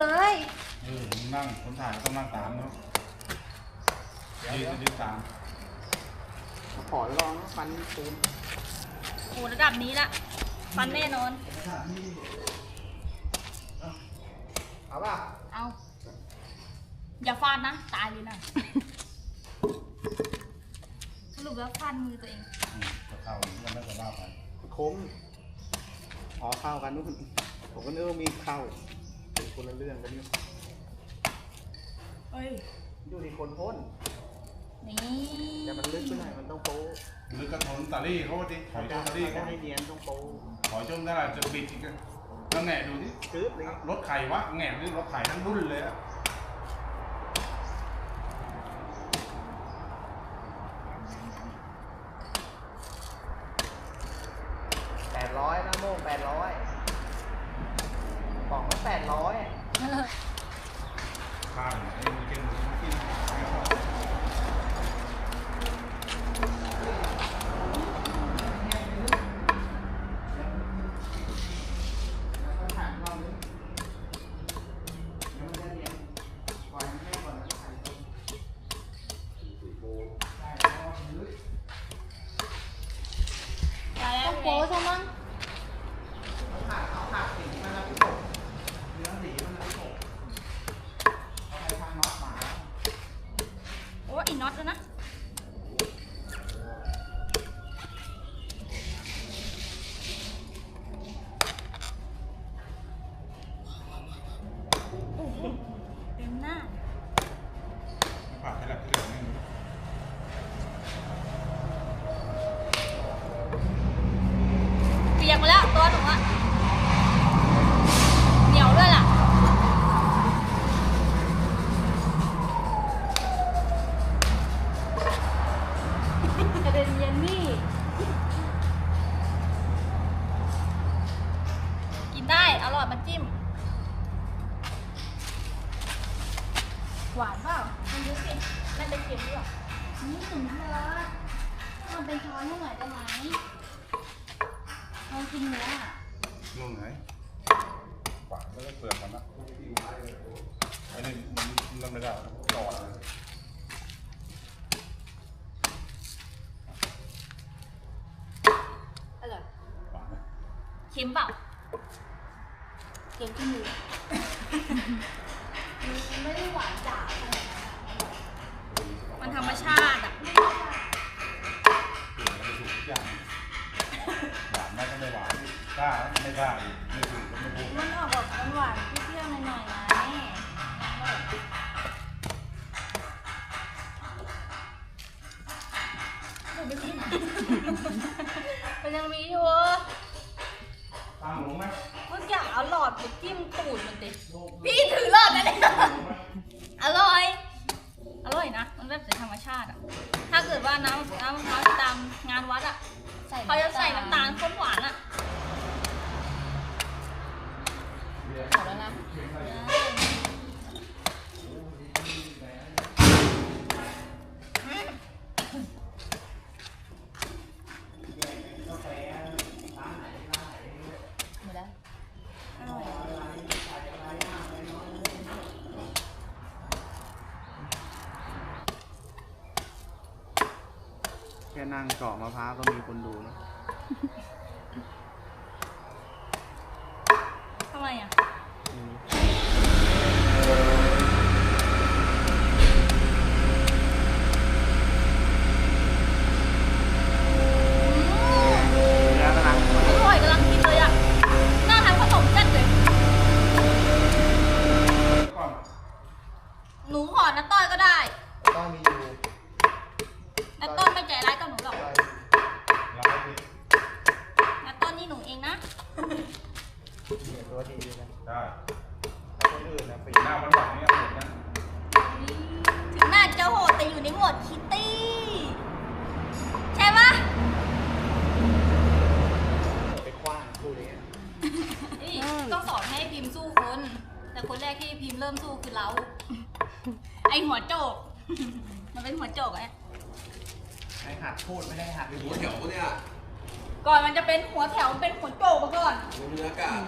เลยเออมึงนั่งคนถ่ายก็ต้องนั่งตามเนาะยืนจะยืนตามขอลองฟันปูนโอ้ระดับนี้ละฟันแน่นอน เอาป่ะเอา อย่าฟาดนะ ตายเลยนะ สรุปแล้วฟาดมือตัวเอง อืมจะเข้ามันไม่จะว่าไปคมอ๋อเข้ากันนู่นผมก็นึกว่ามีเข้าเป็น คนละเรื่องกันนี่เอ้ยดูที่คนพ่นนี่แต่มันลึกไปหน่อยมันต้องโป๊ะหรือกระถนตาลี่เขาดิถอยจมตาลี่เขาให้เนียนต้องโป๊ะถอยจนได้จะบิดอีกแล้วแงะดูดิกึ๊บเลยรถไข่วะแงะนี่รถไข่ทั้งรุ่นเลยอะ มาจิ้ม หวานเปล่ามันดูสิมันจะเค็มด้วยนี่ถึงเธอมันเป็นช้อนให้หน่อยได้ไหมเรากินเนื้ออะนู่นไหนปากไม่ได้เปลือกมันนะไอ้นี่มันมันไม่ได้ต่อเลยอร่อยปากนะเค็มเปล่า เก็บที่มือมันไม่ได้หวานจ๋าขนาดนั้นอะมันธรรมชาติอะเปลี่ยนไปถูกทุกอย่างหวานไม่ก็ไม่หวานกล้าไม่กล้าอีกไม่ถูกก็ไม่ถูกมันออก แค่นั่งเกาะมะพร้าวก็มีคนดูแล้ว ทำไมอะ อืมแล้วกำลัง อร่อยกำลังกินเลยอะ น่าทำขนมจัดเลย ก่อน หนูขอน้าต้อยก็ได้ ต้องมีอยู่ น้าต้อยไม่ใจร้ายกับหนูหรอกร้ายดิน้าต้อยนี่หนูเองนะเนี่ยตัวดีเลยนะได้คนอื่นนะปีหน้าวันหลังเนี่ยหมดนะถึงหน้าจะโหดแต่อยู่ในหมวดคิตตี้ ใช่ปะไปคว้างพูดอย่างเงี้ยนี่ต้องสอนให้พิมพ์สู้คน แต่คนแรกที่พิมพ์เริ่มสู้คือเรา ไอหัวโจก มันเป็นหัวโจกไง ให้หัดพูดไม่ได้หัดหัวแถวเนี่ยก่อนมันจะเป็นหัวแถวเป็นหัวโจกมาก่อนรู้เนื้อกาศ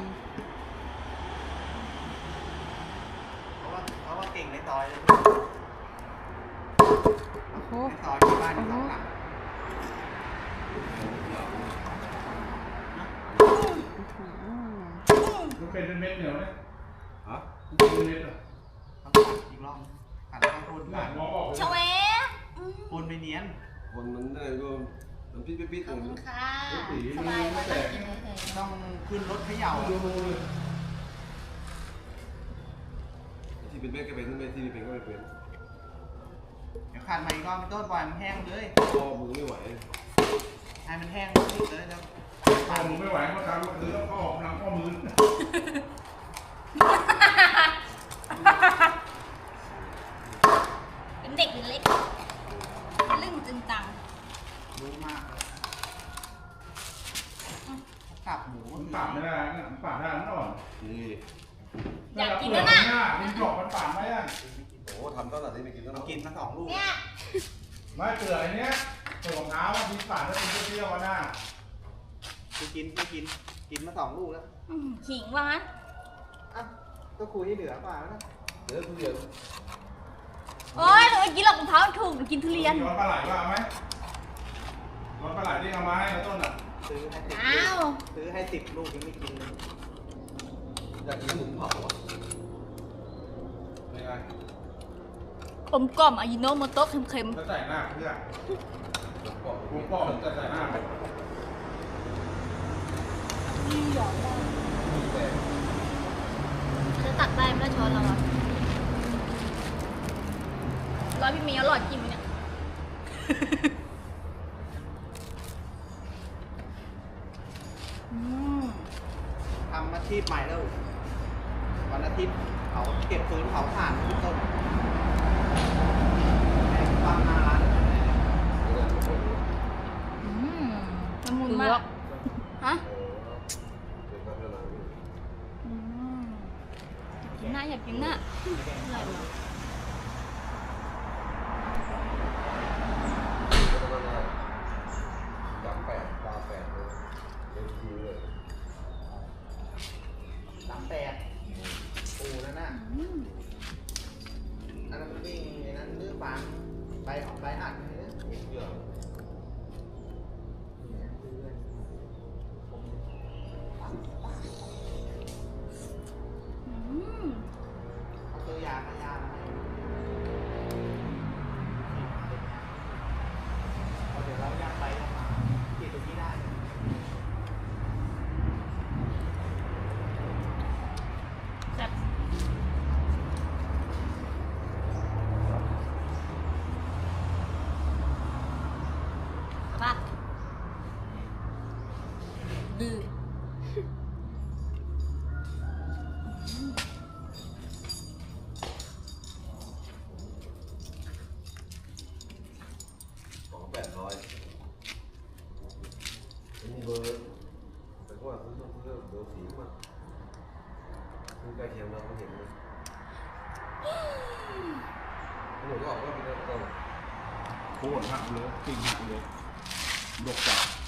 อยเลยโอ้โหในซอยที่บ้านอยู่ข้างหลังมันเป็นเป็นเม็ดเหนียวไหมฮะมันเป็นเม็ดเหรอต้องขัดอีกรอบขัดให้ปูนหนัผ่ากนมองออกเลยชเวอืมปูนไม่เนียน คนมันได้ก็น้ำพริกปิ๊ดๆขอบคุณเลยค่ะ สบายว่าจะกินเลยต้องขึ้นรถเขย่าดูดูเลยที่เป็นแม่ก็เป็นไม่ที่เป็นก็ไม่เป็นเดี๋ยวขัดมาอีกรอบเป็นต้นปล่อยมันแห้งเลยพ่อมึงไม่ไหวให้มันแห้งสุดเลยแล้วถ้ามึงไม่ไหวก็ทำก็คือต้องข้อออกนำข้อมือ เป็นเด็กหรือเล็กลึ่งจึงตัง รู้มากเลยกลับหมู มันปาดไม่ได้นะมัน ปาดได้มันอ่อนนี่อยากกินแล้วนะมันหยอกมันปาดไม่ได้โอ้ทำตอนไหนไม่กินตอนเรานั้นกินมาสองลูกเนี่ยไม่เปลือกไอ้เนี้ยเปลือกมะพร้าวอะมีปาดแล้วเป็นเปรี้ยวๆอะหน้ากูกินกูกิน กินมาสองลูกแล้วอืมขิงว่างั้นอะก็คุยให้เหลือเปล่านะเดี๋ยวทุเรียนโอ้ยหนูไม่กินหรอกมะพร้าวถูกหนูกินทุเรียน ร้อนปลาไหลว่าเอาไหมร้อนปลาไหลที่เอามาให้มาต้นอะ ซื้อให้สิบอ้าวซื้อให้สิบลูกยังไม่กินเลยอยากกินหมูเผาอะยังไงกลมกล่อมอายิโนโมโตะเค็มจะใส่หน้าเพื่อบอกกูป้อมจะใส่หน้าไปๆจะตักได้ไหมล่ะช้อนเราอะร้อยพี่เมียหลอดกินไหมเนี่ย อืม ทำอาชีพใหม่แล้ว วันอาทิตย์เขาเก็บฟืนเผาถ่านทุกต้นแม่งความน่ารักเลย อืมละมุนมากฮะ เป็นการพัฒนา อืมกินหน้าอยากกินหน้าอะไรวะ พัฒนาดำแปดตาแปดเลยเป็นคิวเลย สามแปดปูนั่นน่ะ อืม อันนั้นมันวิ่งไอ้นั้นเนื้อบาง ใบออ ปะดื้อสองแปดร้อยมีเบอร์แต่ก็ว่าซื้อต้องซื้อเบอร์สีมาซื้อใกล้เคียงเราไม่เห็นเลยหนูก็บอกว่าเป็นตัวโคตรหักเลยกิ่งหักเลย ดกจัด